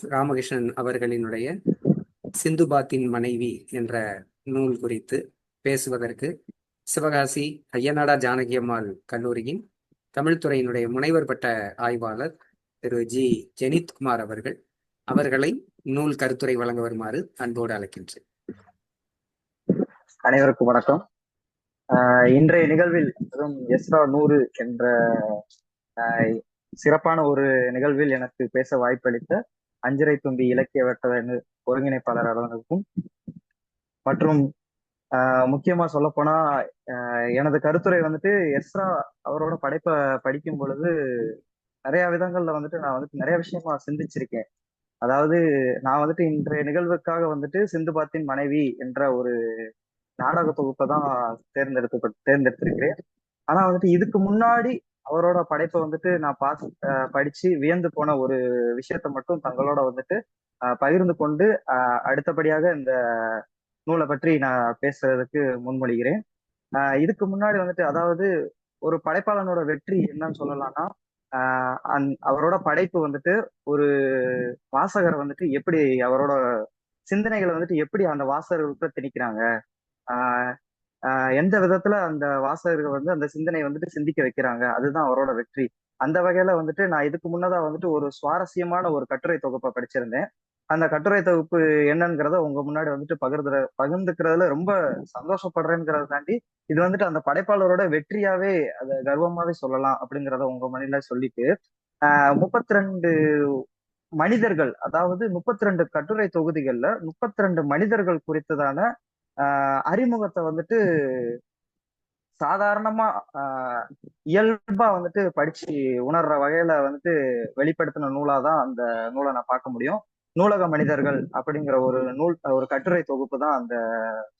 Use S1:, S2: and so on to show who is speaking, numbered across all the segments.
S1: S Ramakrishnan அவர்களினுடைய சிந்துபாத்தின் மனைவி என்ற நூல் குறித்து பேசுவதற்கு சிவகாசி ஐயனாடா ஜானகி அம்மாள் கல்லூரியின் தமிழ்துறையினுடைய முனைவர் பட்ட ஆய்வாளர் திரு ஜி. ஜெனித்குமார் அவர்கள் அவர்களை நூல் கருத்துரை வழங்க வருமாறு அன்போடு அழைக்கின்றேன்.
S2: அனைவருக்கும் வணக்கம். ஆஹ் இன்றைய நிகழ்வில் அதுவும் எஸ்ரா நூறு என்ற சிறப்பான ஒரு நிகழ்வில் எனக்கு பேச வாய்ப்பளித்த அஞ்சரை தும்பி இலக்கிய வட்ட ஒருங்கிணைப்பாளர் அவர்களுக்கும் மற்றும் முக்கியமா சொல்ல போனா எனது கருத்துரை வந்துட்டு எஸ்ரா அவரோட படைப்பை படிக்கும் பொழுது நிறைய விதங்கள்ல வந்துட்டு நான் வந்துட்டு நிறைய விஷயமா சிந்திச்சிருக்கேன். அதாவது நான் வந்துட்டு இன்றைய நிகழ்வுக்காக வந்துட்டு சிந்துபாத்தின் மனைவி என்ற ஒரு நாடக தொகுப்பை தான் தேர்ந்தெடுத்து தேர்ந்தெடுத்திருக்கிறேன். ஆனா வந்துட்டு இதுக்கு முன்னாடி அவரோட படைப்பை வந்துட்டு நான் பார்த்து படிச்சு வியந்து போன ஒரு விஷயத்த மட்டும் தங்களோட வந்துட்டு பகிர்ந்து கொண்டு அடுத்தபடியாக இந்த நூலை பற்றி நான் பேசுறதுக்கு முன்மொழிகிறேன். இதுக்கு முன்னாடி வந்துட்டு அதாவது ஒரு படைப்பாளனோட வெற்றி என்னன்னு சொல்லலாம்னா அந் அவரோட படைப்பு வந்துட்டு ஒரு வாசகர் வந்துட்டு எப்படி அவரோட சிந்தனைகளை வந்துட்டு எப்படி அந்த வாசகர்களுக்கு திணிக்கிறாங்க ஆஹ் எந்த விதத்துல அந்த வாசகர்கள் வந்து அந்த சிந்தனை வந்துட்டு சிந்திக்க வைக்கிறாங்க அதுதான் அவரோட வெற்றி. அந்த வகையில வந்துட்டு நான் இதுக்கு முன்னதா வந்துட்டு ஒரு சுவாரஸ்யமான ஒரு கட்டுரை தொகுப்பை படிச்சிருந்தேன். அந்த கட்டுரை தொகுப்பு என்னங்கிறத உங்க முன்னாடி வந்துட்டு பகிர்ந்து பகிர்ந்துக்கிறதுல ரொம்ப சந்தோஷப்படுறேங்கிறத தாண்டி இது வந்துட்டு அந்த படைப்பாளரோட வெற்றியாவே அதை கர்வமாவே சொல்லலாம் அப்படிங்கிறத உங்க மணில சொல்லிட்டு ஆஹ் முப்பத்தி ரெண்டு மனிதர்கள் அதாவது முப்பத்தி ரெண்டு கட்டுரை தொகுதிகள்ல முப்பத்தி ரெண்டு மனிதர்கள் குறித்ததான அறிமுகத்தை வந்துட்டு சாதாரணமா ஆஹ் இயல்பா வந்துட்டு படிச்சு உணர்ற வகையில வந்துட்டு வெளிப்படுத்தின நூலாதான் அந்த நூலை நான் பார்க்க முடியும். நூலக மனிதர்கள் அப்படிங்கிற ஒரு நூல் ஒரு கட்டுரை தொகுப்பு தான் அந்த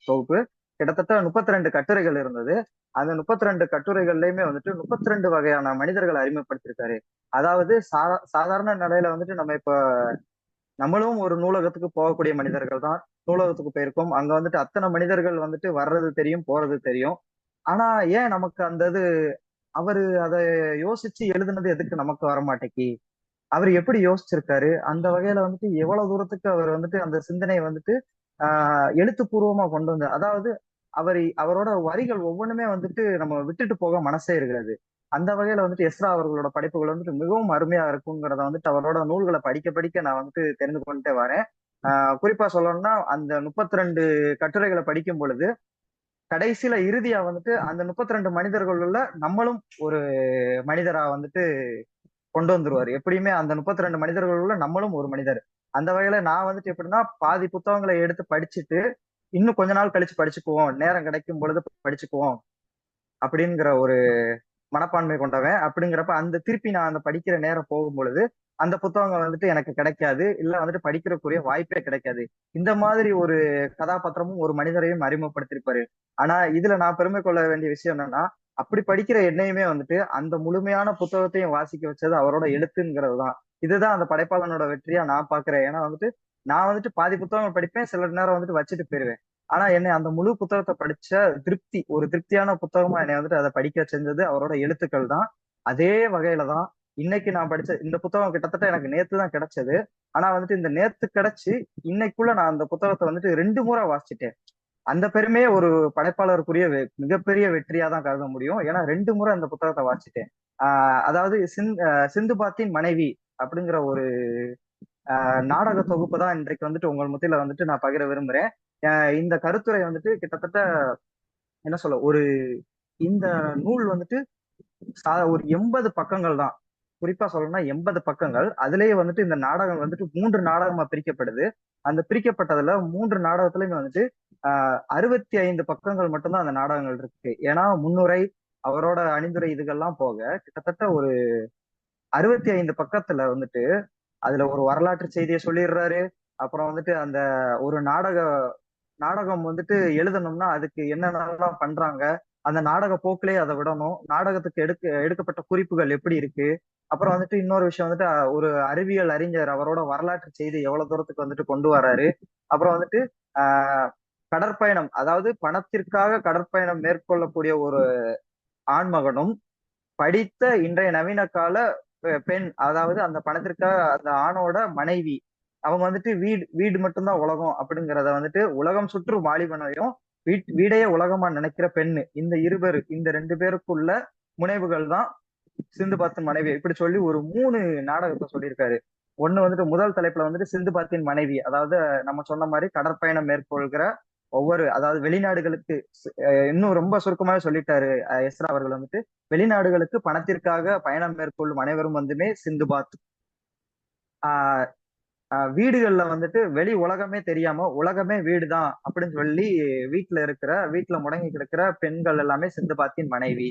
S2: தொகுப்பு. கிட்டத்தட்ட முப்பத்தி ரெண்டு கட்டுரைகள் இருந்தது. அந்த முப்பத்தி ரெண்டு கட்டுரைகள்லயுமே வந்துட்டு முப்பத்தி ரெண்டு வகையான மனிதர்களை அறிமுகப்படுத்திருக்காரு அதாவது சா சாதாரண நிலையில வந்துட்டு நம்ம இப்ப நம்மளும் ஒரு நூலகத்துக்கு போகக்கூடிய மனிதர்கள் தான். நூலகத்துக்கு போயிருக்கோம். அங்க வந்துட்டு அத்தனை மனிதர்கள் வந்துட்டு வர்றது தெரியும் போறது தெரியும். ஆனா ஏன் நமக்கு அந்த இது அவரு அதை யோசிச்சு எழுதுனது எதுக்கு நமக்கு வரமாட்டேக்கி? அவர் எப்படி யோசிச்சிருக்காரு? அந்த வகையில வந்துட்டு எவ்வளவு தூரத்துக்கு அவர் வந்துட்டு அந்த சிந்தனையை வந்துட்டு ஆஹ் எழுத்துப்பூர்வமா கொண்டு வந்து அதாவது அவர் அவரோட வரிகள் ஒவ்வொன்றுமே வந்துட்டு நம்ம விட்டுட்டு போக மனசே இருக்கிறது அந்த வகையில வந்துட்டு எஸ்ரா அவர்களோட படைப்புகள் வந்துட்டு மிகவும் அருமையா இருக்குங்கிறத வந்துட்டு அவரோட நூல்களை படிக்க படிக்க நான் வந்துட்டு தெரிந்து கொண்டுட்டே வரேன். குறிப்பா சொல்லணும்னா அந்த முப்பத்தி ரெண்டு கட்டுரைகளை படிக்கும் பொழுது கடைசியில இறுதியா வந்துட்டு அந்த முப்பத்தி ரெண்டு மனிதர்களுள்ள நம்மளும் ஒரு மனிதரா வந்துட்டு கொண்டு வந்துருவாரு. எப்படியுமே அந்த முப்பத்தி ரெண்டு மனிதர்களுள்ள நம்மளும் ஒரு மனிதர். அந்த வகையில நான் வந்துட்டு எப்படின்னா பாதி புத்தகங்களை எடுத்து படிச்சுட்டு இன்னும் கொஞ்ச நாள் கழிச்சு படிச்சுக்குவோம். நேரம் கிடைக்கும் பொழுது படிச்சுக்குவோம். அப்படிங்கிற ஒரு மனப்பான்மை கொண்டவன். அப்படிங்கிறப்ப அந்த திருப்பி நான் அந்த படிக்கிற நேரம் போகும் பொழுது அந்த புத்தகங்கள் வந்துட்டு எனக்கு கிடைக்காது. இல்ல வந்துட்டு படிக்கிறக்குரிய வாய்ப்பே கிடைக்காது. இந்த மாதிரி ஒரு கதாபாத்திரமும் ஒரு மனிதரையும் அறிமுகப்படுத்திருப்பாரு ஆனா இதுல நான் பெருமை கொள்ள வேண்டிய விஷயம் என்னன்னா அப்படி படிக்கிற என்னையுமே வந்துட்டு அந்த முழுமையான புத்தகத்தையும் வாசிக்க வச்சது அவரோட எழுத்துங்கிறது தான் இதுதான் அந்த படைப்பாளனோட வெற்றியா நான் பாக்குறேன் ஏன்னா வந்துட்டு நான் வந்துட்டு பாதி புத்தகங்கள் படிப்பேன் சில நேரம் வந்துட்டு வச்சுட்டு போயிருவேன். ஆனா என்னை அந்த முழு புத்தகத்தை படிச்ச திருப்தி ஒரு திருப்தியான புத்தகமா என்னை வந்துட்டு அதை படிக்க செஞ்சது அவரோட எழுத்துக்கள் தான் அதே வகையில தான் இன்னைக்கு நான் படிச்ச இந்த புத்தகம் கிட்டத்தட்ட எனக்கு நேத்து தான் கிடைச்சது. ஆனா வந்துட்டு இந்த நேத்து கிடைச்சு இன்னைக்குள்ள நான் அந்த புத்தகத்தை வந்துட்டு ரெண்டு முறை வாசிச்சிட்டேன். அந்த பெருமையே ஒரு படைப்பாளருக்குரிய மிகப்பெரிய வெற்றியா தான் கருத முடியும். ஏன்னா ரெண்டு முறை அந்த புத்தகத்தை வாசிச்சிட்டேன். ஆஹ் அதாவது சிந்து பாத்தின் மனைவி அப்படிங்கிற ஒரு நாடக தொகுப்பு தான் இன்றைக்கு வந்துட்டு உங்கள் மத்தியில வந்துட்டு நான் பகிர விரும்புறேன். இந்த கருத்துரை வந்துட்டு கிட்டத்தட்ட என்ன சொல்ல ஒரு இந்த நூல் வந்துட்டு ஒரு எண்பது பக்கங்கள் தான் குறிப்பா சொல்லணும்னா எண்பது பக்கங்கள். அதுலயே வந்துட்டு இந்த நாடகம் வந்துட்டு மூன்று நாடகமா பிரிக்கப்படுது. அந்த பிரிக்கப்பட்டதுல மூன்று நாடகத்துலயுமே வந்துட்டு ஆஹ் அறுபத்தி ஐந்து பக்கங்கள் மட்டும்தான் அந்த நாடகங்கள் இருக்கு. ஏன்னா முன்னுரை அவரோட அணிந்துரை இதுகள்லாம் போக கிட்டத்தட்ட ஒரு அறுபத்தி ஐந்து பக்கத்துல வந்துட்டு அதுல ஒரு வரலாற்று செய்தியை சொல்லிடுறாரு. அப்புறம் வந்துட்டு அந்த ஒரு நாடக நாடகம் வந்துட்டு எழுதணும்னா அதுக்கு என்னென்னலாம் பண்றாங்க அந்த நாடக போக்கிலே அதை விடணும். நாடகத்துக்கு எடுக்க எடுக்கப்பட்ட குறிப்புகள் எப்படி இருக்கு? அப்புறம் வந்துட்டு இன்னொரு விஷயம் வந்துட்டு ஒரு அறிவியல் அறிஞர் அவரோட வரலாற்று செய்தி எவ்வளவு தூரத்துக்கு வந்துட்டு கொண்டு வர்றாரு அப்புறம் வந்துட்டு ஆஹ் கடற்பயணம் அதாவது பணத்திற்காக கடற்பயணம் மேற்கொள்ளக்கூடிய ஒரு ஆண்மகனும் படித்த இன்றைய நவீன கால பெண் அதாவது அந்த பணத்திற்காக அந்த ஆணோட மனைவி அவங்க வந்துட்டு வீடு வீடு மட்டும்தான் உலகம் அப்படிங்கிறத வந்துட்டு உலகம் சுற்று வாலிபனையும் வீட் வீடையே உலகமா நினைக்கிற பெண்ணு. இந்த இருபேரு இந்த ரெண்டு பேருக்குள்ள முனைவுகள் தான் சிந்து பாத்தின் மனைவி. இப்படி சொல்லி ஒரு மூணு நாடகத்தை சொல்லியிருக்காரு. ஒண்ணு வந்துட்டு முதல் தலைப்புல வந்துட்டு சிந்து பாத்தின் மனைவி. அதாவது நம்ம சொன்ன மாதிரி கடற்பயணம் மேற்கொள்கிற ஒவ்வொரு அதாவது வெளிநாடுகளுக்கு இன்னும் ரொம்ப சுருக்கமாவே சொல்லிட்டாரு அஹ் எஸ்ரா அவர்கள் வந்துட்டு. வெளிநாடுகளுக்கு பணத்திற்காக பயணம் மேற்கொள்ளும் அனைவரும் வந்துமே சிந்துபாத் பாத் ஆஹ் வீடுகள்ல வந்துட்டு வெளி உலகமே தெரியாம உலகமே வீடுதான் அப்படின்னு சொல்லி வீட்டுல இருக்கிற வீட்டுல முடங்கி கிடக்கிற பெண்கள் எல்லாமே சிந்துபாத்தின் மனைவி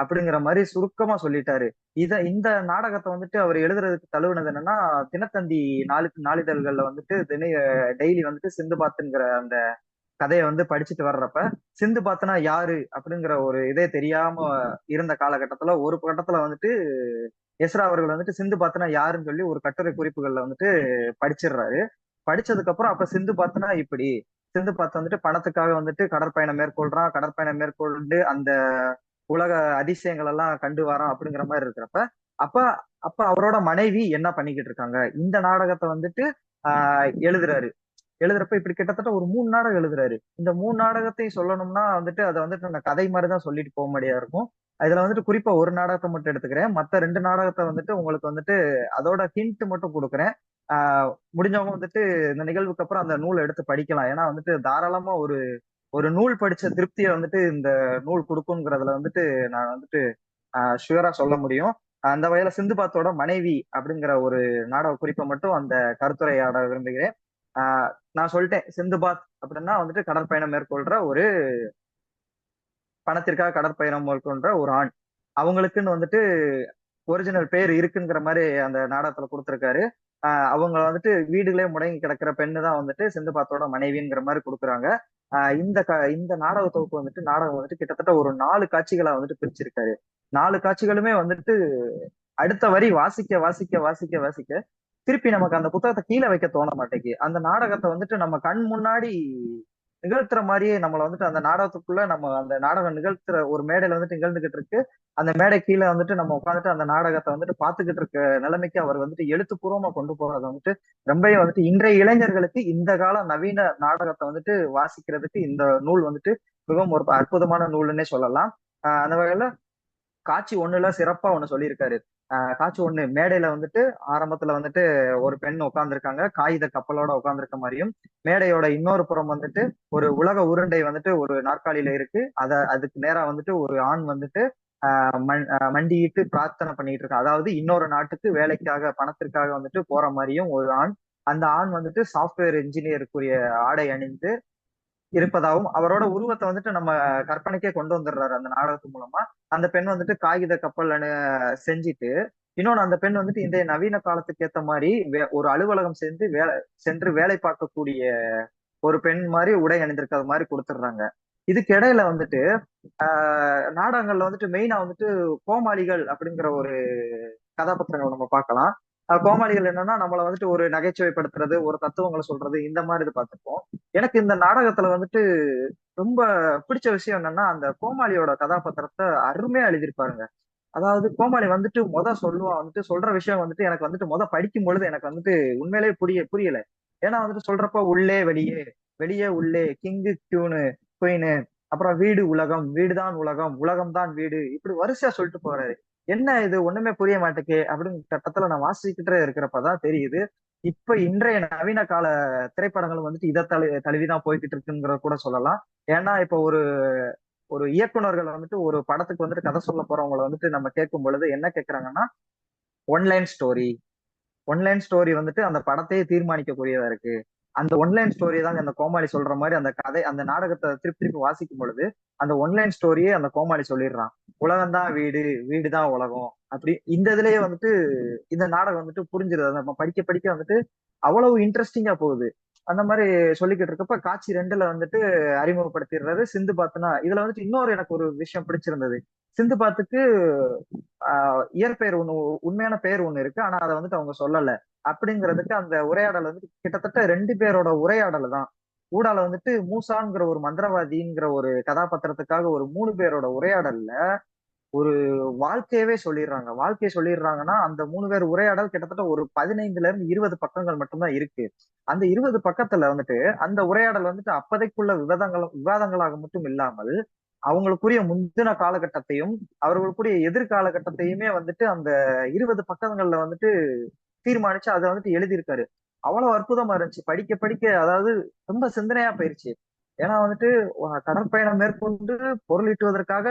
S2: அப்படிங்கிற மாதிரி சுருக்கமா சொல்லிட்டாரு. இத இந்த நாடகத்தை வந்துட்டு அவர் எழுதுறதுக்கு தழுவுனது என்னன்னா தினத்தந்தி நாளுக்கு நாளிதழ்கள்ல வந்துட்டு தின டெய்லி வந்துட்டு சிந்துபாத்துங்கிற அந்த கதையை வந்து படிச்சுட்டு வர்றப்ப சிந்து பாத்துனா யாரு அப்படிங்கிற ஒரு இதே தெரியாம இருந்த காலகட்டத்துல ஒரு கட்டத்துல வந்துட்டு எஸ்ரா அவர்கள் வந்துட்டு சிந்து பாத்தனா யாருன்னு சொல்லி ஒரு கட்டுரை குறிப்புகள்ல வந்துட்டு படிச்சிடுறாரு. படிச்சதுக்கு அப்புறம் அப்ப சிந்து பாத்தனா இப்படி? சிந்து பாத்து வந்துட்டு பணத்துக்காக வந்துட்டு கடற்பயணம் மேற்கொள்றான். கடற்பயணம் மேற்கொண்டு அந்த உலக அதிசயங்கள் எல்லாம் கண்டு வரான் அப்படிங்கிற மாதிரி இருக்கிறப்ப அப்ப அப்ப அவரோட மனைவி என்ன பண்ணிக்கிட்டு இருக்காங்க? இந்த நாடகத்தை வந்துட்டு ஆஹ் எழுதுறாரு. எழுதுறப்ப இப்படி கிட்டத்தட்ட ஒரு மூணு நாடகம் எழுதுறாரு. இந்த மூணு நாடகத்தையும் சொல்லணும்னா வந்துட்டு அதை வந்துட்டு நான் கதை மாதிரி தான் சொல்லிட்டு போக முடியா இருக்கும். இதுல வந்துட்டு குறிப்பா ஒரு நாடகத்தை மட்டும் எடுத்துக்கிறேன். மத்த ரெண்டு நாடகத்தை வந்துட்டு உங்களுக்கு வந்துட்டு அதோட ஹிண்ட் மட்டும் கொடுக்குறேன். ஆஹ் முடிஞ்சவங்க வந்துட்டு இந்த நிகழ்வுக்கு அப்புறம் அந்த நூலை எடுத்து படிக்கலாம். ஏன்னா வந்துட்டு தாராளமா ஒரு ஒரு நூல் படிச்ச திருப்தியை வந்துட்டு இந்த நூல் கொடுக்குங்கிறதுல வந்துட்டு நான் வந்துட்டு ஆஹ் ஷுவரா சொல்ல முடியும். அந்த வகையில சிந்துபாத்தோட மனைவி அப்படிங்கிற ஒரு நாடக குறிப்பை மட்டும் அந்த கருத்துரையாட விரும்புகிறேன். ஆஹ் நான் சொல்லிட்டேன் சிந்துபாத் அப்படின்னா வந்துட்டு கடற்பயணம் மேற்கொள்ற ஒரு பணத்திற்காக கடற்பயணம் மேற்கொண்ட ஒரு ஆண். அவங்களுக்குன்னு வந்துட்டு ஒரிஜினல் பேர் இருக்குங்கிற மாதிரி அந்த நாடகத்துல கொடுத்துருக்காரு. ஆஹ் அவங்க வந்துட்டு வீடுகளே முடங்கி கிடக்கிற பெண்ணு தான் வந்துட்டு சிந்துபாத்தோட மனைவிங்கிற மாதிரி கொடுக்குறாங்க. ஆஹ் இந்த க இந்த நாடக தொகுப்பு வந்துட்டு நாடகம் வந்துட்டு கிட்டத்தட்ட ஒரு நாலு காட்சிகளா வந்துட்டு பிரிச்சிருக்காரு. நாலு காட்சிகளுமே வந்துட்டு அடுத்த வரி வாசிக்க வாசிக்க வாசிக்க வாசிக்க திருப்பி நமக்கு அந்த புத்தகத்தை கீழே வைக்க தோண மாட்டேங்குது. அந்த நாடகத்தை வந்துட்டு நம்ம கண் முன்னாடி நிகழ்த்துற மாதிரியே நம்மளை வந்துட்டு அந்த நாடகத்துக்குள்ள நம்ம அந்த நாடகம் நிகழ்த்துற ஒரு மேடையில வந்துட்டு நிகழ்ந்துகிட்டு இருக்கு. அந்த மேடை கீழே வந்துட்டு நம்ம உட்காந்துட்டு அந்த நாடகத்தை வந்துட்டு பாத்துக்கிட்டு இருக்க நிலைமைக்கு அவர் வந்துட்டு எழுத்துப்பூர்வமா கொண்டு போறது வந்துட்டு ரொம்பவே வந்துட்டு இன்றைய இளைஞர்களுக்கு இந்த கால நவீன நாடகத்தை வந்துட்டு வாசிக்கிறதுக்கு இந்த நூல் வந்துட்டு மிகவும் ஒரு அற்புதமான நூல்னே சொல்லலாம். அந்த வகையில காட்சி ஒண்ணுல சிறப்பா ஒண்ணு சொல்லியிருக்காரு. காட்சி ஒண்ணு. மேடையில வந்துட்டு ஆரம்பத்துல வந்துட்டு ஒரு பெண் உட்கார்ந்துருக்காங்க. காகித கப்பலோட உட்கார்ந்துருக்க மாதிரியும் மேடையோட இன்னொரு புறம் வந்துட்டு ஒரு உலக உருண்டை வந்துட்டு ஒரு நாற்காலியில இருக்கு. அத அதுக்கு நேரா வந்துட்டு ஒரு ஆண் வந்துட்டு ஆஹ் மண் மண்டியிட்டு பிரார்த்தனை பண்ணிட்டு இருக்கான் அதாவது இன்னொரு நாட்டுக்கு வேலைக்காக பணத்திற்காக வந்துட்டு போற மாதிரியும் ஒரு ஆண். அந்த ஆண் வந்துட்டு சாஃப்ட்வேர் இன்ஜினியருக்குரிய ஆடை அணிந்து இருப்பதாகவும் அவரோட உருவத்தை வந்துட்டு நம்ம கற்பனைக்கே கொண்டு வந்துடுறாரு அந்த நாடகத்து மூலமா. அந்த பெண் வந்துட்டு காகித கப்பல் செஞ்சுட்டு இன்னொன்னு அந்த பெண் வந்துட்டு இந்த நவீன காலத்துக்கு ஏத்த மாதிரி ஒரு அலுவலகம் சேர்ந்து வேலை சென்று வேலை பார்க்கக்கூடிய ஒரு பெண் மாதிரி உடை அணிந்திருக்கிறது மாதிரி கொடுத்துடுறாங்க. இதுக்கு இடையில வந்துட்டு ஆஹ் நாடகங்கள்ல வந்துட்டு மெயினா வந்துட்டு கோமாளிகள் அப்படிங்கிற ஒரு கதாபாத்திரங்களை நம்ம பார்க்கலாம். கோமாளிகள் என்னன்னா நம்மள வந்துட்டு ஒரு நகைச்சுவைப்படுத்துறது ஒரு தத்துவங்களை சொல்றது இந்த மாதிரி இது பார்த்துருப்போம். எனக்கு இந்த நாடகத்துல வந்துட்டு ரொம்ப பிடிச்ச விஷயம் என்னன்னா அந்த கோமாளியோட கதாபாத்திரத்தை அருமையா எழுதியிருப்பாருங்க. அதாவது கோமாளி வந்துட்டு மொத சொல்லுவான் வந்துட்டு சொல்ற விஷயம் வந்துட்டு எனக்கு வந்துட்டு முத படிக்கும் பொழுது எனக்கு வந்துட்டு உண்மையிலேயே புரிய புரியல. ஏன்னா வந்துட்டு சொல்றப்ப உள்ளே வெளியே வெளியே உள்ளே கிங்கு கியூனு குயினு அப்புறம் வீடு உலகம் வீடுதான் உலகம் உலகம் தான் வீடு இப்படி வரிசையா சொல்லிட்டு போறாரு. என்ன இது? ஒண்ணுமே புரிய மாட்டேக்கு அப்படிங்கிற கட்டத்துல நான் வாசிக்கிட்டே இருக்கிறப்பதான் தெரியுது. இப்ப இன்றைய நவீன கால திரைப்படங்களும் வந்துட்டு இதை தழு தழுவிதான் போய்கிட்டு இருக்குங்கிற கூட சொல்லலாம். ஏன்னா இப்ப ஒரு ஒரு இயக்குநர்கள் வந்துட்டு ஒரு படத்துக்கு வந்துட்டு கதை சொல்ல போறவங்களை வந்துட்டு நம்ம கேட்கும் பொழுது என்ன கேட்கறாங்கன்னா one line story one line story வந்துட்டு அந்த படத்தையே தீர்மானிக்கக்கூடியதா இருக்கு. அந்த ஒன்லைன் ஸ்டோரி தாங்க அந்த கோமாளி சொல்ற மாதிரி அந்த கதை அந்த நாடகத்தை திருப்பி திருப்பி வாசிக்கும் பொழுது அந்த ஒன்லைன் ஸ்டோரியே அந்த கோமாளி சொல்லிடுறான். உலகம் தான் வீடு வீடு தான் உலகம். அப்படி இந்த இதுலயே வந்துட்டு இந்த நாடகம் வந்துட்டு புரிஞ்சிருது நம்ம படிக்க படிக்க வந்துட்டு அவ்வளவு இன்ட்ரெஸ்டிங்கா போகுது. அந்த மாதிரி சொல்லிக்கிட்டு இருக்கப்ப காட்சி ரெண்டுல வந்துட்டு அறிமுகப்படுத்திடுறாரு சிந்து பாத்துனா. இதுல வந்துட்டு இன்னொரு எனக்கு ஒரு விஷயம் பிடிச்சிருந்தது. சிந்து பாத்துக்கு ஆஹ் இயற்பெயர் ஒண்ணு உண்மையான பெயர் ஒண்ணு இருக்கு. ஆனா அதை வந்துட்டு அவங்க சொல்லல. அப்படிங்கிறதுக்கு அந்த உரையாடல் வந்து கிட்டத்தட்ட ரெண்டு பேரோட உரையாடல் தான். ஊடால வந்துட்டு மூசாங்கிற ஒரு மந்திரவாதிங்கிற ஒரு கதாபாத்திரத்துக்காக ஒரு மூணு பேரோட உரையாடல்ல ஒரு வாழ்க்கையவே சொல்லிடுறாங்க. வாழ்க்கையை சொல்லிடுறாங்கன்னா அந்த மூணு பேர் உரையாடல் கிட்டத்தட்ட ஒரு பதினைந்துல இருந்து இருபது பக்கங்கள் மட்டும்தான் இருக்கு. அந்த இருபது பக்கத்துல வந்துட்டு அந்த உரையாடல் வந்துட்டு அப்பதைக்குள்ள விவாதங்கள் விவாதங்களாக மட்டும் இல்லாமல் அவங்களுக்குரிய முந்தின காலகட்டத்தையும் அவர்களுக்குரிய எதிர்காலகட்டத்தையுமே வந்துட்டு அந்த இருபது பக்கங்கள்ல வந்துட்டு தீர்மானிச்சு அதை வந்துட்டு எழுதியிருக்காரு. அவ்வளவு அற்புதமா இருந்துச்சு. படிக்க படிக்க அதாவது ரொம்ப சிந்தனையா போயிருச்சு. ஏன்னா வந்துட்டு கடற்பயணம் மேற்கொண்டு பொருளிட்டுவதற்காக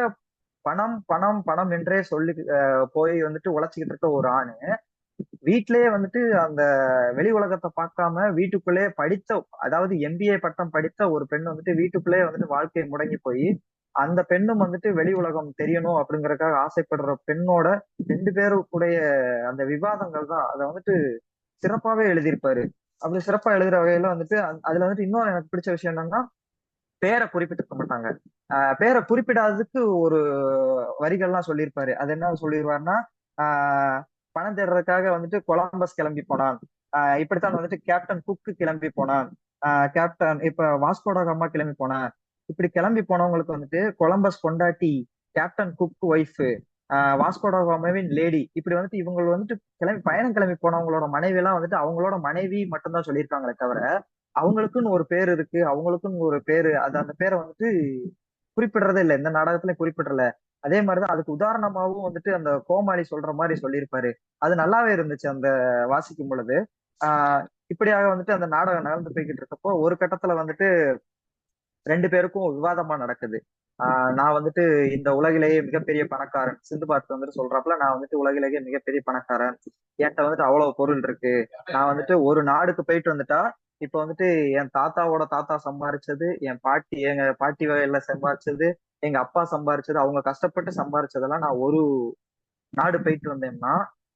S2: பணம் பணம் பணம் என்றே சொல்லி போய் வந்துட்டு உழைச்சிக்கிட்டு இருக்க ஒரு ஆணு வீட்டிலேயே வந்துட்டு அந்த வெளி உலகத்தை பார்க்காம வீட்டுக்குள்ளே படித்த அதாவது எம்பிஏ பட்டம் படித்த ஒரு பெண் வந்துட்டு வீட்டுக்குள்ளேயே வந்துட்டு வாழ்க்கை முடங்கி போய் அந்த பெண்ணும் வந்துட்டு வெளி உலகம் தெரியணும் அப்படிங்கறதுக்காக ஆசைப்படுற பெண்ணோட ரெண்டு பேருக்குடைய அந்த விவாதங்கள் தான் அதை வந்துட்டு சிறப்பாவே எழுதியிருப்பாரு. அப்படி சிறப்பா எழுதுற வகையில வந்துட்டு அதுல வந்துட்டு இன்னொரு எனக்கு பிடிச்ச விஷயம் என்னன்னா பேரை குறிப்பிட்டிருக்க மாட்டாங்க. பேரை குறிப்பிடாததுக்கு ஒரு வரிகள்லாம் சொல்லியிருப்பாரு. அது என்ன சொல்லிடுவாருன்னா பணம் தேடுறதுக்காக வந்துட்டு கொலம்பஸ் கிளம்பி போனான். ஆஹ் இப்படித்தான் வந்துட்டு கேப்டன் குக்கு கிளம்பி போனான். ஆஹ் கேப்டன் இப்ப வாஸ்கோட அம்மா கிளம்பி போனான். இப்படி கிளம்பி போனவங்களுக்கு வந்துட்டு கொலம்பஸ் கொண்டாட்டி கேப்டன் குக் ஒய்ஃப் வாஸ்கோடகாமாவின் லேடி இப்படி வந்துட்டு இவங்க வந்துட்டு கிளம்பி பயணம் கிளம்பி போனவங்களோட மனைவி எல்லாம் வந்துட்டு அவங்களோட மனைவி மட்டும்தான் சொல்லியிருக்காங்களே தவிர அவங்களுக்குன்னு ஒரு பேர் இருக்கு அவங்களுக்குன்னு ஒரு பேரு அது அந்த பேரை வந்துட்டு குறிப்பிடுறதே இல்லை. இந்த நாடகத்திலயும் குறிப்பிடல. அதே மாதிரிதான் அதுக்கு உதாரணமாவும் வந்துட்டு அந்த கோமாளி சொல்ற மாதிரி சொல்லியிருப்பாரு. அது நல்லாவே இருந்துச்சு அந்த வாசிக்கும் பொழுது. ஆஹ் இப்படியாக வந்துட்டு அந்த நாடகம் நடந்து போய்கிட்டு இருக்கப்போ ஒரு கட்டத்துல வந்துட்டு ரெண்டு பேருக்கும் விவாதமா நடக்குது. ஆஹ் நான் வந்துட்டு இந்த உலகிலேயே மிகப்பெரிய பணக்காரன் சிந்து பார்த்து வந்துட்டு சொல்றப்பல நான் வந்துட்டு உலகிலேயே மிகப்பெரிய பணக்காரன். என்கிட்ட வந்துட்டு அவ்வளவு பொருள் இருக்கு. நான் வந்துட்டு ஒரு நாடுக்கு போயிட்டு வந்துட்டா இப்ப வந்துட்டு என் தாத்தாவோட தாத்தா சம்பாரிச்சது என் பாட்டி எங்க பாட்டி வகையில சம்பாரிச்சது எங்க அப்பா சம்பாரிச்சது அவங்க கஷ்டப்பட்டு சம்பாரிச்சதெல்லாம் நான் ஒரு நாடு போயிட்டு வந்தேன்னா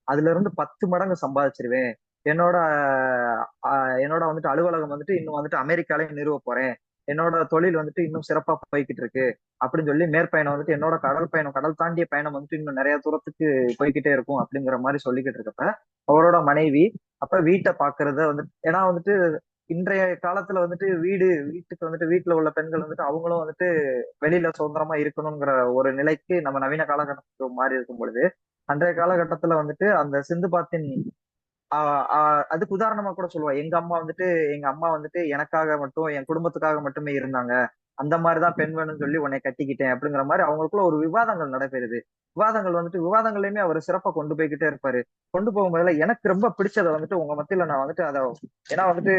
S2: அதுல இருந்து பத்து மடங்கு சம்பாதிச்சிருவேன். என்னோட என்னோட வந்துட்டு அலுவலகம் வந்துட்டு இன்னும் வந்துட்டு அமெரிக்காலையும் நிறுவ போறேன். என்னோட தொழில் வந்துட்டு இன்னும் சிறப்பா போய்கிட்டு இருக்கு. அப்படின்னு சொல்லி மேற்பயணம் வந்துட்டு என்னோட கடல் பயணம் கடல் தாண்டிய பயணம் வந்துட்டு இன்னும் நிறைய தூரத்துக்கு போய்கிட்டே இருக்கும் அப்படிங்கிற மாதிரி சொல்லிக்கிட்டு இருக்கப்ப அவரோட மனைவி அப்ப வீட்டை பாக்குறத வந்துட்டு ஏன்னா வந்துட்டு இன்றைய காலத்துல வந்துட்டு வீடு வீட்டுக்கு வந்துட்டு வீட்டுல உள்ள பெண்கள் வந்துட்டு அவங்களும் வந்துட்டு வெளியில சுதந்திரமா இருக்கணுங்கிற ஒரு நிலைக்கு நம்ம நவீன காலகட்டத்துக்கு மாறி இருக்கும் பொழுது அன்றைய காலகட்டத்துல வந்துட்டு அந்த சிந்து பாத்தின் அதுக்கு உதாரணமா கூட சொல்லுவா எங்க அம்மா வந்துட்டு எங்க அம்மா வந்துட்டு எனக்காக மட்டும் என் குடும்பத்துக்காக மட்டுமே இருந்தாங்க. அந்த மாதிரிதான் பெண் வேணும்னு சொல்லி உன்னை கட்டிக்கிட்டேன் அப்படிங்கிற மாதிரி அவங்களுக்குள்ள ஒரு விவாதங்கள் நடைபெறுது. விவாதங்கள் வந்துட்டு விவாதங்களையுமே அவர் சிறப்பா கொண்டு போய்கிட்டே இருப்பாரு. கொண்டு போகும்போதுல எனக்கு ரொம்ப பிடிச்சதை வந்துட்டு உங்க மத்தியில நான் வந்துட்டு அதை ஏன்னா வந்துட்டு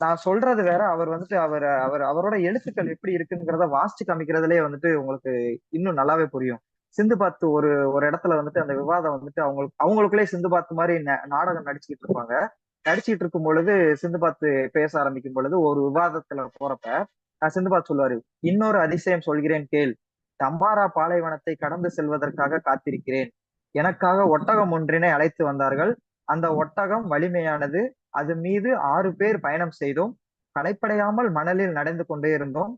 S2: நான் சொல்றது வேற அவர் வந்துட்டு அவர் அவர் அவரோட எழுத்துக்கள் எப்படி இருக்குங்கிறத வாசிச்சு காமிக்கிறதுலயே வந்துட்டு உங்களுக்கு இன்னும் நல்லாவே புரியும். சிந்து பாத்து ஒரு ஒரு இடத்துல வந்துட்டு அந்த விவாதம் வந்துட்டு அவங்களுக்கு அவங்களுக்குள்ளே சிந்து பாத்து மாதிரி ந- நாடகம் நடிச்சுக்கிட்டு இருப்பாங்க. நடிச்சுட்டு இருக்கும் பொழுது சிந்து பாத்து பேச ஆரம்பிக்கும் பொழுது ஒரு விவாதத்துல போறப்ப சிந்து பாத் சொல்லுவாரு இன்னொரு அதிசயம் சொல்கிறேன் கேள். தம்பாரா பாலைவனத்தை கடந்து செல்வதற்காக காத்திருக்கிறேன். எனக்காக ஒட்டகம் ஒன்றினை அழைத்து வந்தார்கள். அந்த ஒட்டகம் வலிமையானது அது மீது ஆறு பேர் பயணம் செய்தோம் களைப்படையாமல் மணலில் நடந்து கொண்டே இருந்தோம்.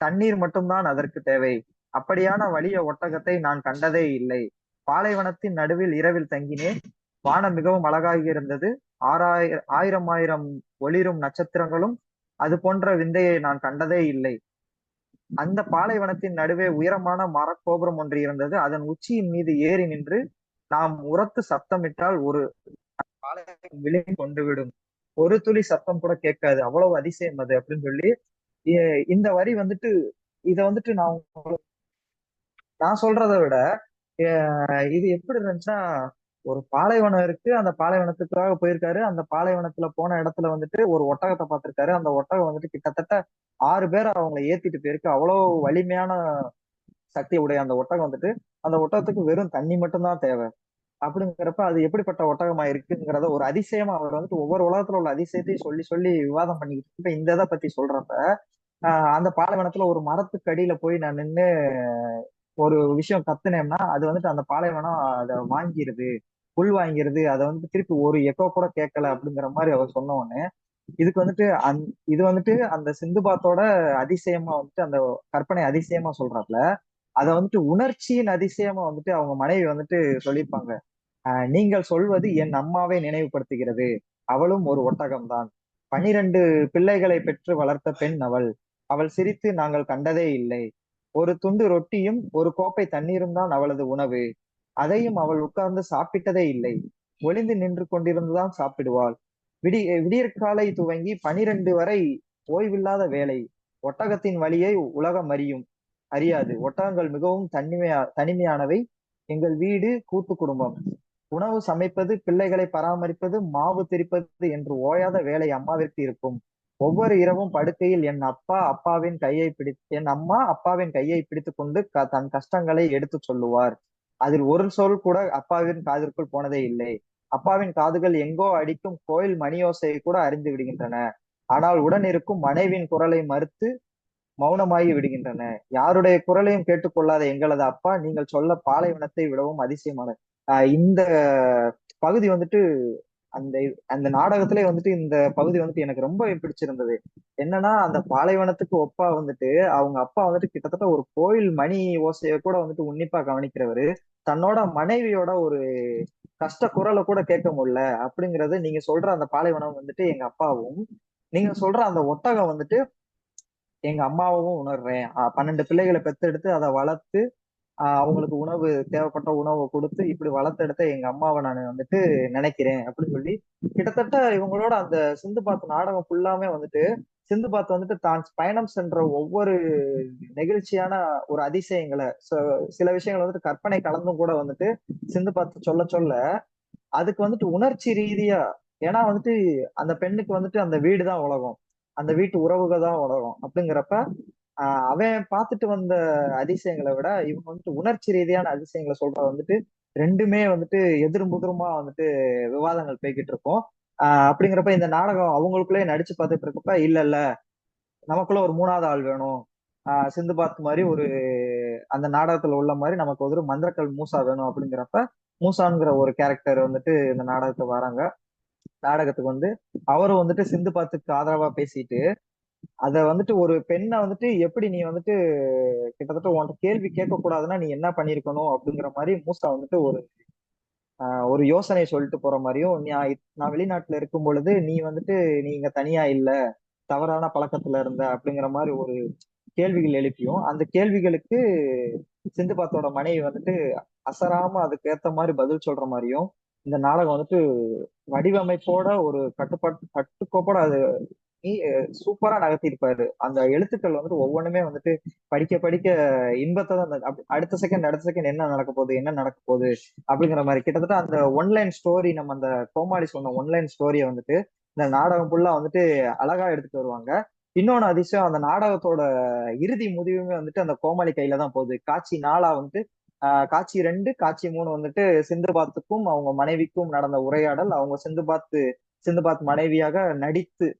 S2: தண்ணீர் மட்டும்தான் அதற்கு தேவை. அப்படியான வலிய ஒட்டகத்தை நான் கண்டதே இல்லை. பாலைவனத்தின் நடுவில் இரவில் தங்கினேன். வானம் மிகவும் அழகாக இருந்தது. ஆறாயிரம் ஆயிரம் ஆயிரம் ஒளிரும் நட்சத்திரங்களும் அது போன்ற விந்தையை நான் கண்டதே இல்லை. அந்த பாலைவனத்தின் நடுவே உயரமான மரக்கோபுரம் ஒன்று இருந்தது. அதன் உச்சியின் மீது ஏறி நின்று நாம் உரத்து சத்தமிட்டால் ஒரு விழுங்கி கொண்டு விடும் ஒரு துளி சத்தம் கூட கேட்காது. அவ்வளவு அதிசயம் அது அப்படின்னு சொல்லி இந்த வரி வந்துட்டு இத வந்துட்டு நான் நான் சொல்றதை விட அஹ் இது எப்படி இருந்துச்சுன்னா ஒரு பாலைவனம் இருக்கு அந்த பாலைவனத்துக்காக போயிருக்காரு. அந்த பாலைவனத்துல போன இடத்துல வந்துட்டு ஒரு ஒட்டகத்தை பார்த்திருக்காரு. அந்த ஒட்டகம் வந்துட்டு கிட்டத்தட்ட ஆறு பேர் அவங்களை ஏத்திட்டு போயிருக்கு. அவ்வளவு வலிமையான சக்தி உடைய அந்த ஒட்டகம் வந்துட்டு அந்த ஒட்டகத்துக்கு வெறும் தண்ணி மட்டும்தான் தேவை. அப்படிங்கிறப்ப அது எப்படிப்பட்ட ஒட்டகமா இருக்குங்கிறத ஒரு அதிசயமா அவர் வந்துட்டு ஒவ்வொரு உலகத்துல உள்ள அதிசயத்தையும் சொல்லி சொல்லி விவாதம் பண்ணிக்கிட்டு இப்ப இந்த இதை பத்தி சொல்றப்ப அந்த பாலைவனத்துல ஒரு மரத்துக்கு அடியில போய் நான் நின்று ஒரு விஷயம் கத்துனேன்னா அது வந்துட்டு அந்த பாலைவனம் அதை வாங்கிருது புல் வாங்கிருது அதை வந்துட்டு திருப்பி ஒரு எக்கோ கூட கேட்கல அப்படிங்கிற மாதிரி அவர் சொன்ன உடனே இதுக்கு வந்துட்டு அந் இது வந்துட்டு அந்த சிந்துபாத்தோட அதிசயமா வந்துட்டு அந்த கற்பனை அதிசயமா சொல்றாப்ல அதை வந்துட்டு உணர்ச்சியின் அதிசயமா வந்துட்டு அவங்க மனைவி வந்துட்டு சொல்லியிருப்பாங்க. நீங்கள் சொல்வது என் அம்மாவை நினைவுபடுத்துகிறது. அவளும் ஒரு ஒட்டகம்தான். பனிரெண்டு பிள்ளைகளை பெற்று வளர்த்த பெண் அவள். அவள் சிரித்து நாங்கள் கண்டதே இல்லை. ஒரு துண்டு ரொட்டியும் ஒரு கோப்பை தண்ணீரும் தான் அவளது உணவு. அதையும் அவள் உட்கார்ந்து சாப்பிட்டதே இல்லை. ஒளிந்து நின்று கொண்டிருந்துதான் சாப்பிடுவாள். விடி விடியற்காலை துவங்கி பனிரெண்டு வரை ஓய்வில்லாத வேலை. ஒட்டகத்தின் வழியை உலகம் அறியும். அறியாது. ஒட்டகங்கள் மிகவும் தனிமையா தனிமையானவை. எங்கள் வீடு கூட்டு குடும்பம். உணவு சமைப்பது பிள்ளைகளை பராமரிப்பது மாவு திரிப்பது என்று ஓயாத வேலை அம்மாவிற்கு இருக்கும். ஒவ்வொரு இரவும் படுக்கையில் என் அப்பா அப்பாவின் கையை பிடி என் அம்மா அப்பாவின் கையை பிடித்து கொண்டு க- தன் கஷ்டங்களை எடுத்து சொல்லுவார். அதில் ஒரு சொல் கூட அப்பாவின் காதிற்குள் போனதே இல்லை. அப்பாவின் காதுகள் எங்கோ அடிக்கும் கோயில் மணியோசையை கூட அறிந்து விடுகின்றன. ஆனால் உடன் இருக்கும் மனைவியின் குரலை மறுத்து மௌனமாகி விடுகின்றன. யாருடைய குரலையும் கேட்டுக்கொள்ளாத எங்களது அப்பா நீங்கள் சொல்ல பாலைவனத்தை விடவும் அதிசயமான இந்த பகுதி வந்துட்டு அந்த அந்த நாடகத்திலே வந்துட்டு இந்த பகுதி வந்துட்டு எனக்கு ரொம்ப பிடிச்சிருந்தது. என்னன்னா அந்த பாலைவனத்துக்கு ஒப்பா வந்துட்டு அவங்க அப்பா வந்துட்டு கிட்டத்தட்ட ஒரு கோயில் மணி ஓசையை கூட வந்துட்டு உன்னிப்பா கவனிக்கிறவரு. தன்னோட மனைவியோட ஒரு கஷ்ட குரலை கூட கேட்க முடியல. அப்படிங்கறது நீங்க சொல்ற அந்த பாலைவனம் வந்துட்டு எங்க அப்பாவும் நீங்க சொல்ற அந்த ஒட்டகம் வந்துட்டு எங்க அம்மாவும் உணர்றேன். பன்னெண்டு பிள்ளைகளை பெத்தெடுத்து அதை வளர்த்து அவங்களுக்கு உணவு தேவைப்பட்ட உணவை கொடுத்து இப்படி வளர்த்தெடுத்த எங்க அம்மாவை நான் வந்துட்டு நினைக்கிறேன் அப்படின்னு சொல்லி கிட்டத்தட்ட இவங்களோட அந்த சிந்து பாத்து நாடகம் ஃபுல்லாமே வந்துட்டு சிந்து பாத்து வந்துட்டு தான் பயணம் சென்ற ஒவ்வொரு நெகிழ்ச்சியான ஒரு அதிசயங்களை ச- சில விஷயங்கள் வந்துட்டு கற்பனை கலந்தும் கூட வந்துட்டு சிந்து பாத்து சொல்ல சொல்ல அதுக்கு வந்துட்டு உணர்ச்சி ரீதியா ஏன்னா வந்துட்டு அந்த பெண்ணுக்கு வந்துட்டு அந்த வீடு தான் உலகம். அந்த வீட்டு உறவுகள் தான் வளரும். அப்படிங்கிறப்ப அவன் பார்த்துட்டு வந்த அதிசயங்களை விட இவங்க வந்துட்டு உணர்ச்சி ரீதியான அதிசயங்களை சொல்ற வந்துட்டு ரெண்டுமே வந்துட்டு எதிரும்புதிரமா வந்துட்டு விவாதங்கள் போய்கிட்டு இருக்கும். ஆஹ் அப்படிங்கிறப்ப இந்த நாடகம் அவங்களுக்குள்ளே நடிச்சு பார்த்துட்டு இருக்கப்ப இல்ல இல்ல நமக்குள்ள ஒரு மூணாவது ஆள் வேணும். ஆஹ் சிந்து பாத் மாதிரி ஒரு அந்த நாடகத்துல உள்ள மாதிரி நமக்கு ஒரு மந்திரக்கல் மூசா வேணும் அப்படிங்கிறப்ப மூசாங்கிற ஒரு கேரக்டர் வந்துட்டு இந்த நாடகத்தை வராங்க. நாடகத்துக்கு வந்து அவரும் வந்துட்டு சிந்து பாத்துக்கு ஆதரவா பேசிட்டு அத வந்துட்டு ஒரு பெண்ணை வந்துட்டு எப்படி நீ வந்துட்டு கிட்டத்தட்ட உன்கிட்ட கேள்வி கேட்க கூடாதுன்னா நீ என்ன பண்ணிருக்கணும் அப்படிங்கிற மாதிரி மூசா வந்துட்டு ஒரு ஆஹ் ஒரு யோசனை சொல்லிட்டு போற மாதிரியும் நீ நான் வெளிநாட்டுல இருக்கும் பொழுது நீ வந்துட்டு நீ இங்க தனியா இல்ல தவறான பழக்கத்துல இருந்த அப்படிங்கிற மாதிரி ஒரு கேள்விகள் எழுப்பியும் அந்த கேள்விகளுக்கு சிந்துபாத்தோட மனைவி வந்துட்டு அசராம அதுக்கு ஏத்த மாதிரி பதில் சொல்ற மாதிரியும் இந்த நாடகம் வந்துட்டு வடிவமைப்போட ஒரு கட்டுப்பாட்டு கட்டுக்கோப்போட அது சூப்பரா நகர்த்திருப்பாரு அந்த எழுத்துக்கள் வந்துட்டு ஒவ்வொன்றுமே வந்துட்டு படிக்க படிக்க இன்பத்தை தான் அந்த- அடுத்த செகண்ட் அடுத்த செகண்ட் என்ன நடக்க போகுது என்ன நடக்க போகுது அப்படிங்கிற மாதிரி. கிட்டத்தட்ட அந்த ஒன்லைன் ஸ்டோரி நம்ம அந்த கோமாளி சொன்ன ஒன்லைன் ஸ்டோரியை வந்துட்டு இந்த நாடகம் ஃபுல்லா வந்துட்டு அழகா எடுத்துட்டு வருவாங்க. இன்னொன்னு அதிசயம் அந்த நாடகத்தோட இறுதி முடிவுமே வந்துட்டு அந்த கோமாளி கையில தான் போகுது. காட்சி நாளா வந்துட்டு காட்சி ரெண்டு காட்சி மூணு வந்துட்டு சிந்துபாத்துக்கும் அவங்க மனைவிக்கும் நடந்த உரையாடல். அவங்க சிந்துபாத்து சிந்துபாத் மனைவியாக நடித்து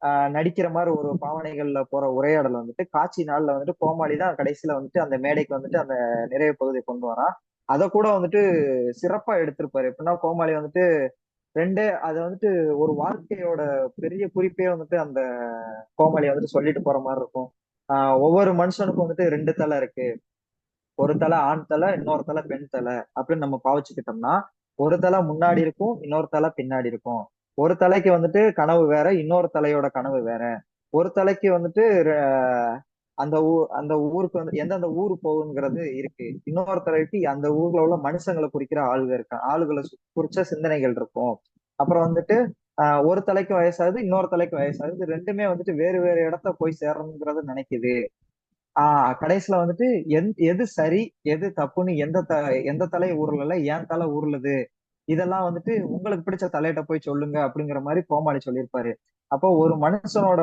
S2: ஆஹ் நடிக்கிற மாதிரி ஒரு பாவனைகள்ல போற உரையாடல் வந்துட்டு காட்சி நாள்ல வந்துட்டு கோமாளி தான் கடைசியில வந்துட்டு அந்த மேடைக்கு வந்துட்டு அந்த நிறைவு பகுதியை கொண்டு வரான். அதை கூட வந்துட்டு சிறப்பா எடுத்திருப்பாரு. எப்படின்னா கோமாளி வந்துட்டு ரெண்டே அதை வந்துட்டு ஒரு வாழ்க்கையோட பெரிய குறிப்பே வந்துட்டு அந்த கோமாளி வந்துட்டு சொல்லிட்டு போற மாதிரி இருக்கும். ஆஹ் ஒவ்வொரு மனுஷனுக்கும் வந்துட்டு ரெண்டு தலை இருக்கு. ஒரு தலை ஆண் தலை இன்னொரு தலை பெண் தலை அப்படின்னு நம்ம பாவிச்சுக்கிட்டோம்னா ஒரு தலை முன்னாடி இருக்கும் இன்னொரு தலை பின்னாடி இருக்கும். ஒரு தலைக்கு வந்துட்டு கனவு வேற இன்னொரு தலையோட கனவு வேற. ஒரு தலைக்கு வந்துட்டு அந்த ஊ அந்த ஊருக்கு வந்து எந்தெந்த ஊர் போகுங்கிறது இருக்கு. இன்னொரு தலைக்கு அந்த ஊர்ல உள்ள மனுஷங்களை குறிக்கிற ஆளுங்க இருக்கு ஆளுகளை குறிச்ச சிந்தனைகள் இருக்கும். அப்புறம் வந்துட்டு ஆஹ், ஒரு தலைக்கு வயசாகுது இன்னொரு தலைக்கு வயசாகுது. ரெண்டுமே வந்துட்டு வேறு வேறு இடத்த போய் சேரணுங்கிறத நினைக்குது. ஆஹ் கடைசியில வந்துட்டு எந் எது சரி எது தப்புன்னு எந்த த எந்த தலை ஊர்ல ஏன் தலை ஊர்லது இதெல்லாம் வந்துட்டு உங்களுக்கு பிடிச்ச தலையிட்ட போய் சொல்லுங்க அப்படிங்கிற மாதிரி கோமாளி சொல்லியிருப்பாரு. அப்போ ஒரு மனுஷனோட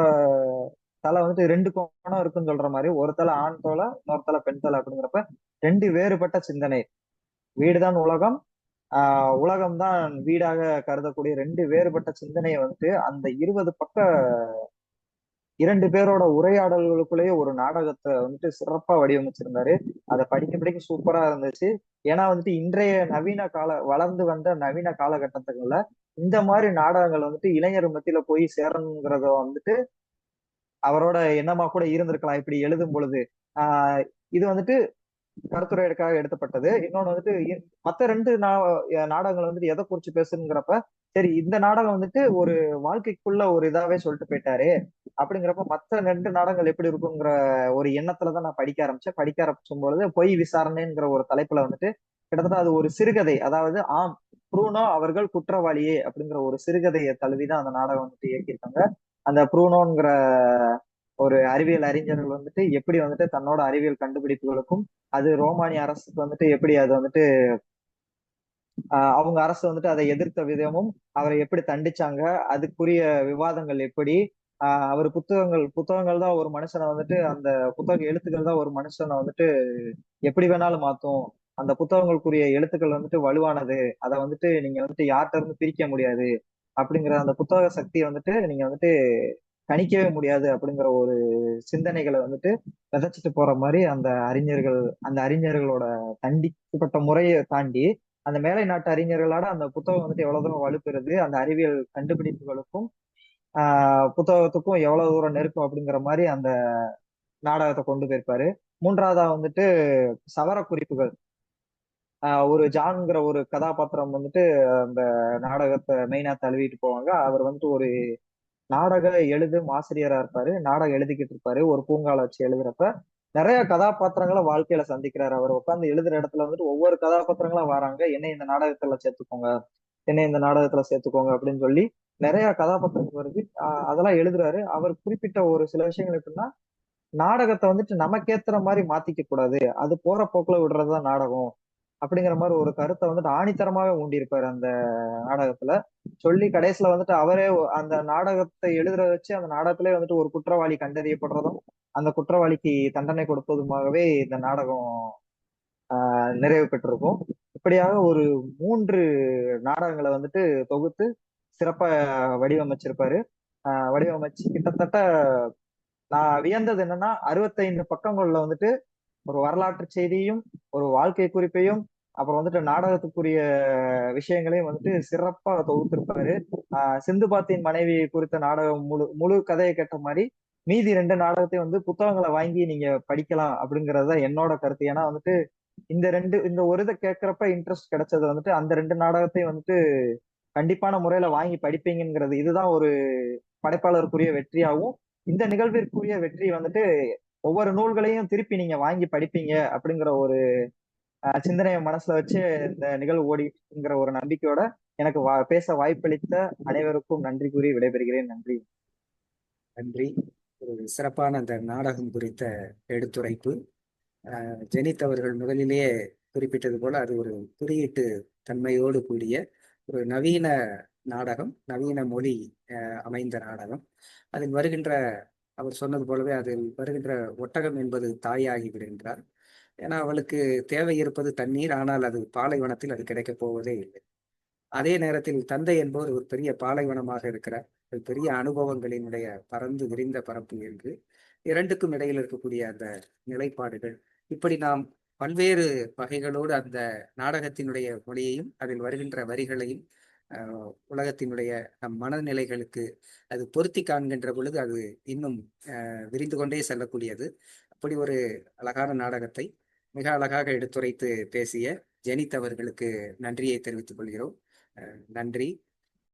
S2: தலை வந்துட்டு ரெண்டு கோணம் இருக்குன்னு சொல்ற மாதிரி ஒரு தலை ஆண் தோலை இன்னொரு தலை பெண் தலை அப்படிங்கிறப்ப ரெண்டு வேறுபட்ட சிந்தனை. வீடுதான் உலகம். ஆஹ் உலகம் தான் வீடாக கருதக்கூடிய ரெண்டு வேறுபட்ட சிந்தனையை வந்துட்டு அந்த இருபது பக்க இரண்டு பேரோட உரையாடல்களுக்குள்ளேயே ஒரு நாடகத்தை வந்துட்டு சிறப்பா வடிவமைச்சிருந்தாரு. அதை படிக்க படிக்க சூப்பரா இருந்துச்சு. ஏன்னா வந்துட்டு இன்றைய நவீன கால வளர்ந்து வந்த நவீன காலகட்டத்துக்குள்ள இந்த மாதிரி நாடகங்கள் வந்துட்டு இளைஞர் மத்தியில போய் சேரணுங்கிறத வந்துட்டு அவரோட எண்ணமா கூட இருந்திருக்கலாம். இப்படி எழுதும் பொழுது. ஆஹ் இது வந்துட்டு கருத்துரைக்காக எடுத்தப்பட்டது. இன்னொன்னு வந்துட்டு மத்த ரெண்டு நா- நாடகங்கள் வந்துட்டு எதை குறிச்சு பேசுங்கிறப்ப சரி இந்த நாடகம் வந்துட்டு ஒரு வாழ்க்கைக்குள்ள ஒரு இதாவே சொல்லிட்டு போயிட்டாரு. அப்படிங்கிறப்ப மத்த ரெண்டு நாடகங்கள் எப்படி இருக்குங்கிற ஒரு எண்ணத்துலதான் நான் படிக்க ஆரம்பிச்சேன். படிக்க ஆரம்பிச்சும் பொழுது பொய் விசாரணைங்கிற ஒரு தலைப்புல வந்துட்டு கிட்டத்தட்ட அது ஒரு சிறுகதை. அதாவது ஆம் ப்ரூனோ அவர்கள் குற்றவாளியே அப்படிங்கிற ஒரு சிறுகதையை தழுவிதான் அந்த நாடகம் வந்துட்டு இயக்கியிருக்காங்க. அந்த ப்ரூனோங்கிற ஒரு அறிவியல் அறிஞர்கள் வந்துட்டு எப்படி வந்துட்டு தன்னோட அறிவியல் கண்டுபிடிப்புகளுக்கும் அது ரோமானிய அரசுக்கு வந்துட்டு எப்படி அது வந்துட்டு அவங்க அரசு வந்துட்டு அதை எதிர்த்த விதமும் அவரை எப்படி தண்டிச்சாங்க அதுக்குரிய விவாதங்கள் எப்படி ஆஹ் அவர் புத்தகங்கள் புத்தகங்கள் தான் ஒரு மனுஷனை வந்துட்டு அந்த புத்தக எழுத்துக்கள் தான் ஒரு மனுஷனை வந்துட்டு எப்படி வேணாலும் மாத்தும் அந்த புத்தகங்களுக்குரிய எழுத்துக்கள் வந்துட்டு வலுவானது அதை வந்துட்டு நீங்க வந்துட்டு யார்கிட்ட இருந்து பிரிக்க முடியாது அப்படிங்கிற அந்த புத்தக சக்தியை வந்துட்டு நீங்க வந்துட்டு கணிக்கவே முடியாது அப்படிங்கிற ஒரு சிந்தனைகளை வந்துட்டு விதைச்சிட்டு போற மாதிரி அந்த அறிஞர்கள் அந்த அறிஞர்களோட தண்டிக்கப்பட்ட முறையை தாண்டி அந்த மேலை நாட்டு அறிஞர்களோட அந்த புத்தகம் வந்துட்டு எவ்வளவு தூரம் வலுப்பெறுது அந்த அறிவியல் கண்டுபிடிப்புகளுக்கும் ஆஹ் புத்தகத்துக்கும் எவ்வளவு தூரம் நெருக்கம் அப்படிங்கிற மாதிரி அந்த நாடகத்தை கொண்டு போயிருப்பாரு. மூன்றாவதா வந்துட்டு சவர குறிப்புகள் ஆஹ் ஒரு ஜான்ங்கிற ஒரு கதாபாத்திரம் வந்துட்டு அந்த நாடகத்தை மெயினா தழுவிட்டு போவாங்க. அவர் வந்துட்டு ஒரு நாடக எழுதும் ஆசிரியரா இருப்பாரு. நாடகம் எழுதிக்கிட்டு இருப்பாரு. ஒரு பூங்கால வச்சு எழுதுறப்ப நிறைய கதாபாத்திரங்களை வாழ்க்கையில சந்திக்கிறாரு. அவர் உட்காந்து எழுதுற இடத்துல வந்துட்டு ஒவ்வொரு கதாபாத்திரங்களா வராங்க. என்ன இந்த நாடகத்துல சேர்த்துக்கோங்க என்ன இந்த நாடகத்துல சேர்த்துக்கோங்க அப்படின்னு சொல்லி நிறைய கதாபாத்திரங்கள் வருது. அதெல்லாம் எழுதுறாரு. அவர் குறிப்பிட்ட ஒரு சில விஷயங்கள் எப்படின்னா நாடகத்தை வந்துட்டு நமக்கேத்துற மாதிரி மாத்திக்க கூடாது. அது போற போக்குல விடுறதுதான் நாடகம் அப்படிங்கிற மாதிரி ஒரு கருத்தை வந்துட்டு ஆணித்தரமாவே ஊண்டியிருப்பாரு அந்த நாடகத்துல. சொல்லி கடைசியில வந்துட்டு அவரே அந்த நாடகத்தை எழுதுற வச்சு அந்த நாடகத்திலே வந்துட்டு ஒரு குற்றவாளி கண்டறியப்படுறதும் அந்த குற்றவாளிக்கு தண்டனை கொடுப்பதுமாகவே இந்த நாடகம் ஆஹ் நிறைவு பெற்றிருக்கும். இப்படியாக ஒரு மூன்று நாடகங்களை வந்துட்டு தொகுத்து சிறப்பா வடிவமைச்சிருப்பாரு. ஆஹ் வடிவமைச்சு கிட்டத்தட்ட நான் வியந்தது என்னன்னா அறுபத்தைந்து பக்கங்கள்ல வந்துட்டு ஒரு வரலாற்று செய்தியும் ஒரு வாழ்க்கை குறிப்பையும் அப்புறம் வந்துட்டு நாடகத்துக்குரிய விஷயங்களையும் வந்துட்டு சிறப்பா தொகுத்திருப்பாரு. சிந்து சிந்துபாத்தின் மனைவி குறித்த நாடகம் முழு முழு கதையை கேட்ட மாதிரி மீதி ரெண்டு நாடகத்தையும் வந்து புத்தகங்களை வாங்கி நீங்க படிக்கலாம் அப்படிங்கறத தான் என்னோட கருத்து. ஏன்னா வந்துட்டு இந்த ரெண்டு இந்த ஒரு இதை கேட்கறப்ப இன்ட்ரெஸ்ட் கிடைச்சது வந்துட்டு அந்த ரெண்டு நாடகத்தையும் வந்துட்டு கண்டிப்பான முறையில வாங்கி படிப்பீங்கிறது இதுதான் ஒரு படைப்பாளருக்குரிய வெற்றியாகவும் இந்த நிகழ்விற்குரிய வெற்றி வந்துட்டு ஒவ்வொரு நூல்களையும் திருப்பி நீங்க வாங்கி படிப்பீங்க அப்படிங்கிற ஒரு சிந்தனையை மனசுல வச்சு இந்த நிகழ்வு ஓடிங்கிற ஒரு நம்பிக்கையோட எனக்கு வா பேச வாய்ப்பளித்த அனைவருக்கும் நன்றி கூறி விடைபெறுகிறேன். நன்றி.
S1: நன்றி. ஒரு சிறப்பான அந்த நாடகம் குறித்த எடுத்துரைப்பு. ஜெனித் அவர்கள் முதலிலேயே குறிப்பிட்டது போல அது ஒரு குறியீட்டு தன்மையோடு கூடிய ஒரு நவீன நாடகம் நவீன மொழி அமைந்த நாடகம். அதில் வருகின்ற அவர் சொன்னது போலவே அதில் வருகின்ற ஒட்டகம் என்பது தாயாகி விடுகின்றார் ஏன்னா அவளுக்கு தேவை இருப்பது தண்ணீர் ஆனால் அது பாலைவனத்தில் அது கிடைக்கப் போவதே இல்லை. அதே நேரத்தில் தந்தை என்பவர் ஒரு பெரிய பாலைவனமாக இருக்கிறார். ஒரு பெரிய அனுபவங்களினுடைய பறந்து விரிந்த பரப்பு இருக்கு. இரண்டுக்கும் இடையில் இருக்கக்கூடிய அந்த நிலைப்பாடுகள். இப்படி நாம் பல்வேறு வகைகளோடு அந்த நாடகத்தினுடைய மொழியையும் அதில் வருகின்ற வரிகளையும் உலகத்தினுடைய நம் மனநிலைகளுக்கு அது பொருத்தி காண்கின்ற பொழுது அது இன்னும் விரிந்து கொண்டே செல்லக்கூடியது. அப்படி ஒரு அழகான நாடகத்தை மிக அழகாக எடுத்துரைத்து பேசிய ஜெனித் அவர்களுக்கு நன்றியை தெரிவித்துக் கொள்கிறோம். நன்றி.